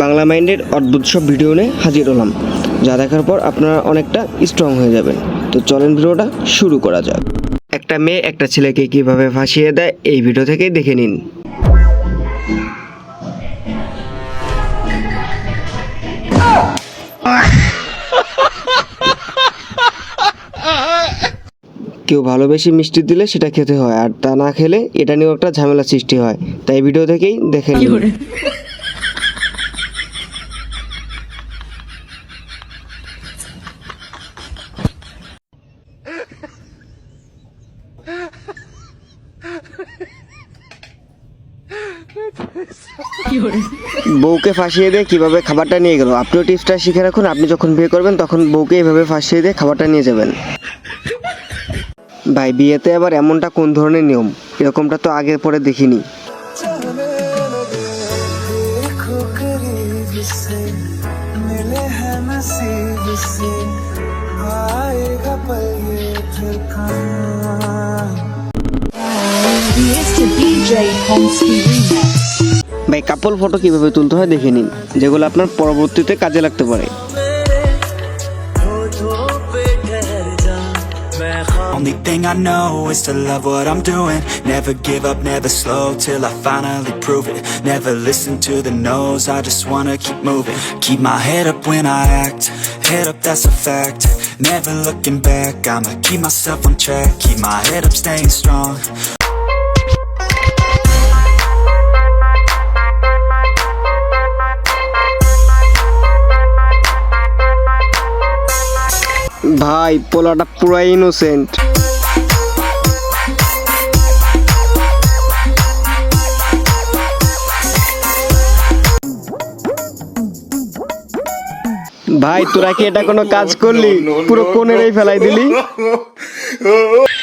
বাংলা মাইন্ডের অদ্ভুত সব ভিডিও নিয়ে হাজির হলাম। যা দেখার পর আপনারা অনেকটা স্ট্রং হয়ে যাবেন। তো চলেন ভিডিওটা শুরু করা যাক। একটা মেয়ে একটা ছেলেকে কীভাবে ফাঁসিয়ে দেয় এই ভিডিও থেকেই দেখে নিন। কেউ ভালোবেসে মিষ্টি দিলে সেটা খেতে হয়, আর তা না খেলে এটা নিয়েও একটা ঝামেলা সৃষ্টি হয়। তাই ভিডিও থেকেই দেখে নিন। বউকে ফাঁসিয়ে দিয়ে কিভাবে খাবারটা নিয়ে গেল আপনিও টিপসটা শিখে রাখুন আপনি যখন বিয়ে করবেন তখন বউকে এইভাবে ফাঁসিয়ে দিয়ে খাবারটা নিয়ে যাবেন ভাই বিয়েতে আবার এমনটা কোন ধরনের নিয়ম এরকমটা তো আগে পরে দেখিনি जाने लगे देखो करीब से मिले हैं नसीब से आएगा पल ये फिर कहाँ ভাই কাপল ফটো কীভাবে তুলতে হয় দেখে নিন যেগুলো আপনার পরবর্তীতে কাজে লাগতে পারে Only thing I know is to love what I'm doing Never give up, never slow till I finally prove it Never listen to the no's, I just wanna keep moving Keep my head up when I act, head up that's a fact Never looking back, I'ma keep myself on track Keep my head up staying strong ভাই, পোলাটা পুরো innocent ভাই, তোরা কি এটা কোনো কাজ করলি? পুরো কোনেরই ফেলাই দিলি?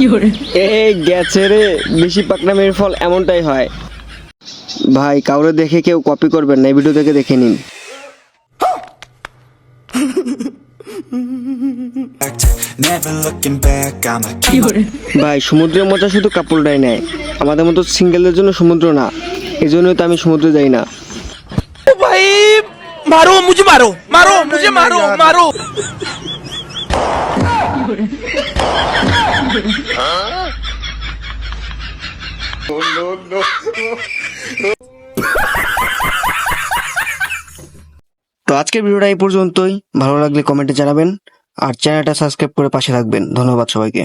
এই গেছে রে বেশি পাকনামের ফল এমনটাই হয়। ভাই কাউরে দেখে কেউ কপি করবেন না ভিডিও থেকে দেখে নিন। ভাই সমুদ্রের মজা শুধু কাপড়টাই নেয়। আমাদের মতো সিঙ্গেলদের জন্য সমুদ্র না। এই জন্যই তো আমি সমুদ্রে যাই না। ভাই মারো মুঝে মারো মারো মুঝে মারো মারো। তো আজকের ভিডিওটা এই পর্যন্তই। ভালো লাগলে কমেন্টে জানাবেন আর চ্যানেলটা সাবস্ক্রাইব করে পাশে রাখবেন ধন্যবাদ সবাইকে।